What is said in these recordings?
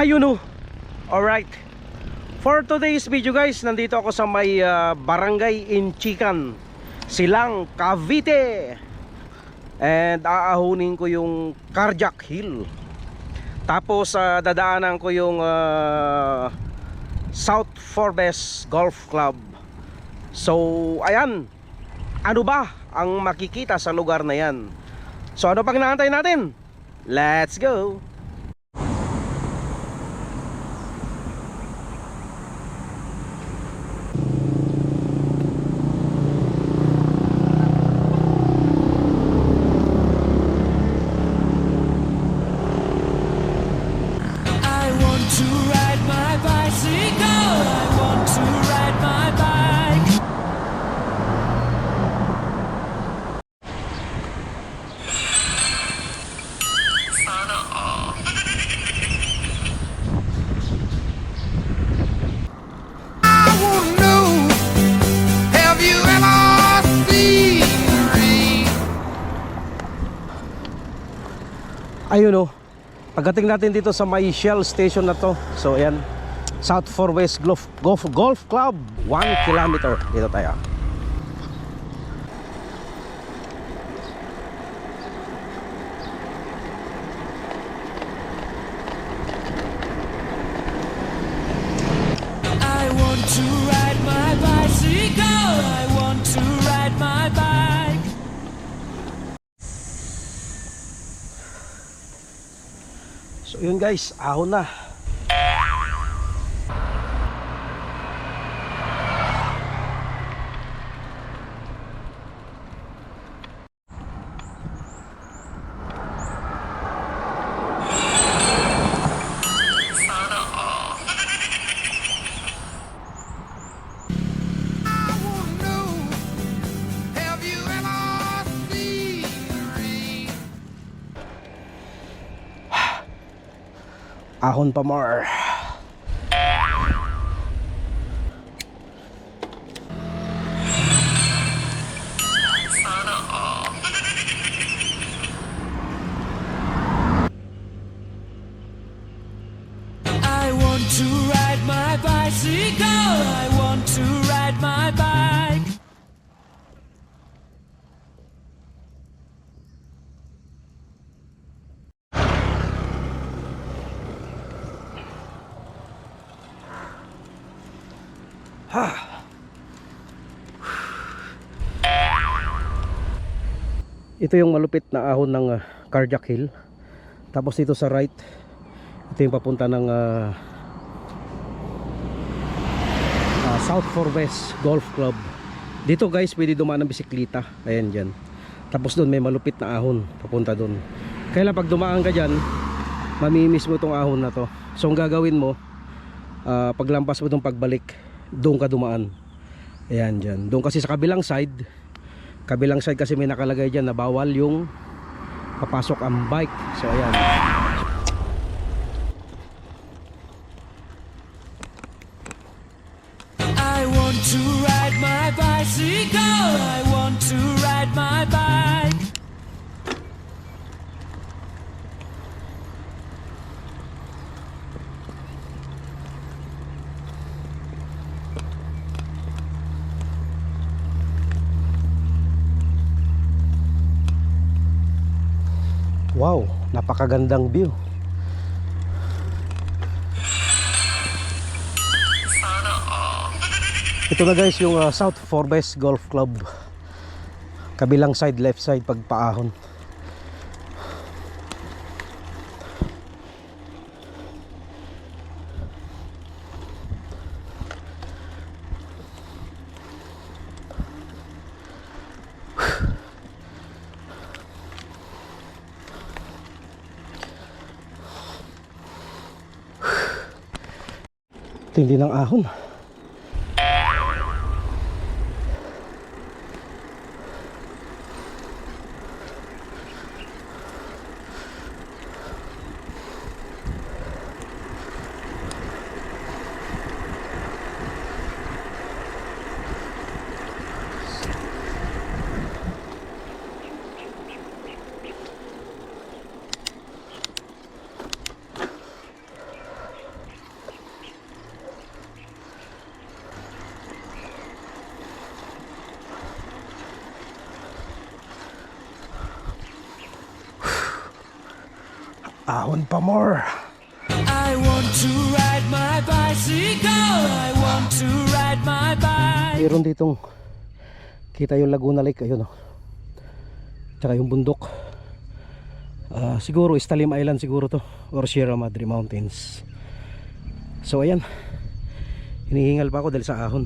Ayun o. Alright. For today's video guys, nandito ako sa may ah, barangay in Chican. Silang Cavite. And aahunin ko yung Carjack Hill. Tapos ah, dadaanan ko yung ah, South Forbes Golf Club. So, ayan. Ano ba ang makikita sa lugar na yan? So, ano pang inaantay natin? Let's go! Ayun o. Pagdating natin dito sa may Shell station na to. So ayan. South Forbes Golf, Golf, Golf Club. 1 kilometer. Dito tayo. Yun guys. Ahon na. Ahon pa more. I want to ride my bicycle. Ito yung malupit na ahon ng uh, Carjack Hill. Tapos dito sa right, ito yung papunta ng ah, ah, South Forbes Golf Club. Dito guys, pwede dumaan ng bisikleta. Ayan dyan. Tapos doon may malupit na ahon, papunta doon. Kaya pag dumaan ka dyan, mamimiss mo itong ahon na to. So ang gagawin mo, ah, paglampas mo itong pagbalik, doon ka dumaan. Ayan dyan. Doon kasi sa kabilang side, kabilang side kasi may nakalagay dyan na bawal yung papasok ang bike. So ayan wow napakagandang view. Ito na guys yung uh, South Forbes Golf Club. Kabilang side left side pagpaahon tindi ng ahon Ahon pa more. I want to ride my bicycle. I want to ride my bike. Mayroon ditong kita yung Laguna Lake ayun oh. Tsaka yung bundok. Ah, siguro Estalim Island siguro to or Sierra Madre Mountains. So ayan. Hinihingal pa ako dahil sa ahon.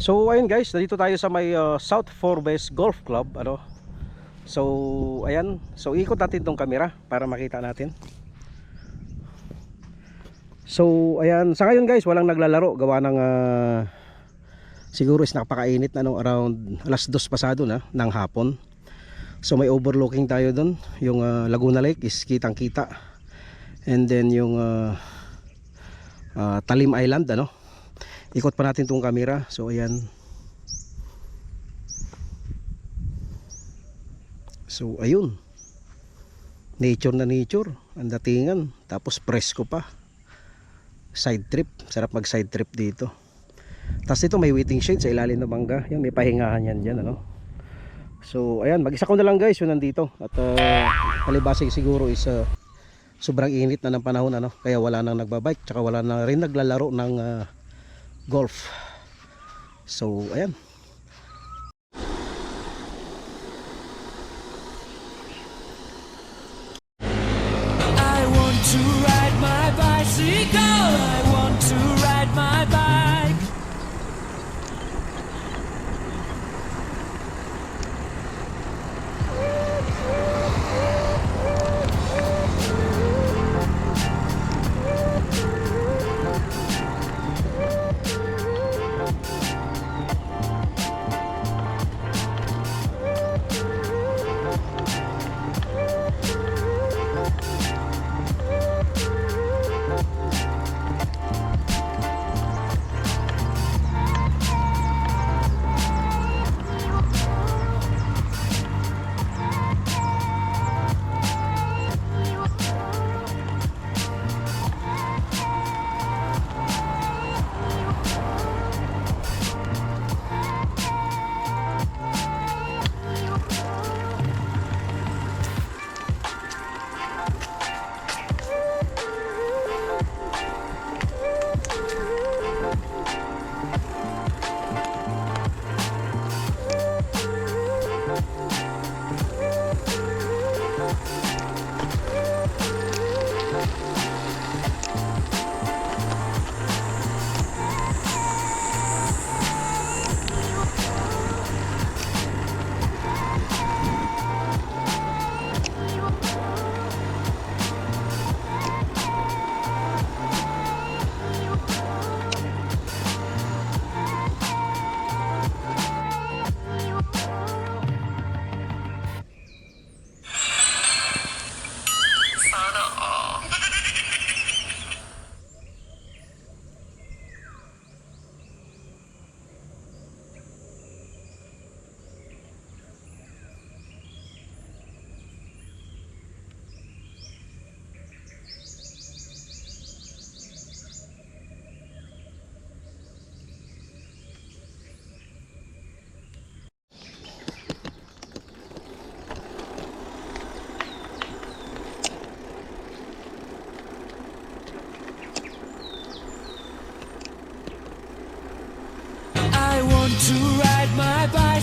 So ayun guys, dito tayo sa may uh, South Forbes Golf Club ano. So ayan, so ikot natin tong camera para makita natin. So ayan, sa ngayon guys, walang naglalaro gawa ng uh, siguro is napakainit na no around alas dos pasado na ng hapon. So may overlooking tayo doon, yung uh, Laguna Lake is kitang-kita. And then yung uh, uh, Talim Island ano ikot pa natin tong camera. So ayan. So ayun. Nature na nature. Ang datingan. Tapos presko pa. Side trip. Sarap mag side trip dito. Tapos dito may waiting shade sa ilalim ng mangga yan may pahingahan yan dyan ano? So ayan. Mag isa ko na lang guys yun nandito. At uh, palibasig siguro is uh, sobrang init na ng panahon ano? Kaya wala nang nagbabike tsaka wala na rin naglalaro ng uh, golf. So ayan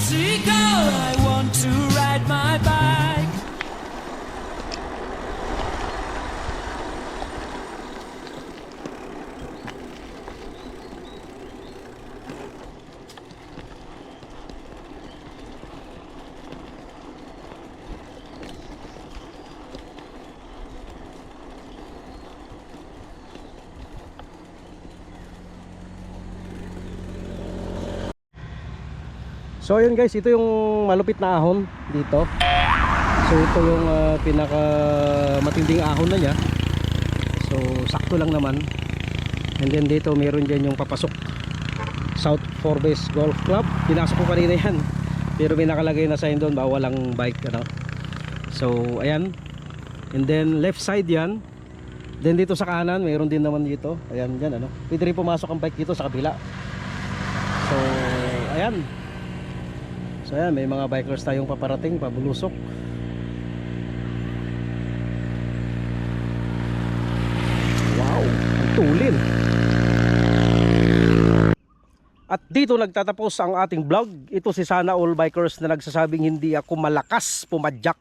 my bicycle. I want to ride my bike. So ayun guys, ito yung malupit na ahon dito. So ito yung ah, pinaka matinding ahon na niya. So sakto lang naman. And then dito meron dyan yung papasok. South Forbes Golf Club. Pinasok ko kanina yan. Pero may nakalagay na sign doon bawal ang bike ano. So ayan. And then left side yan. Then dito sa kanan, mayroon din naman dito. Ayan, dyan ano. Pwede rin pumasok ang bike dito sa kabila. So, ayan. So ayan, may mga bikers tayong paparating, pabulusok. Wow, ang tulin. At dito nagtatapos ang ating vlog. Ito si Sana All Bikers na nagsasabing hindi ako malakas pumadyak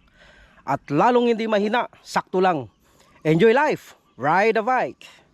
at lalong hindi mahina, sakto lang. Enjoy life, ride a bike.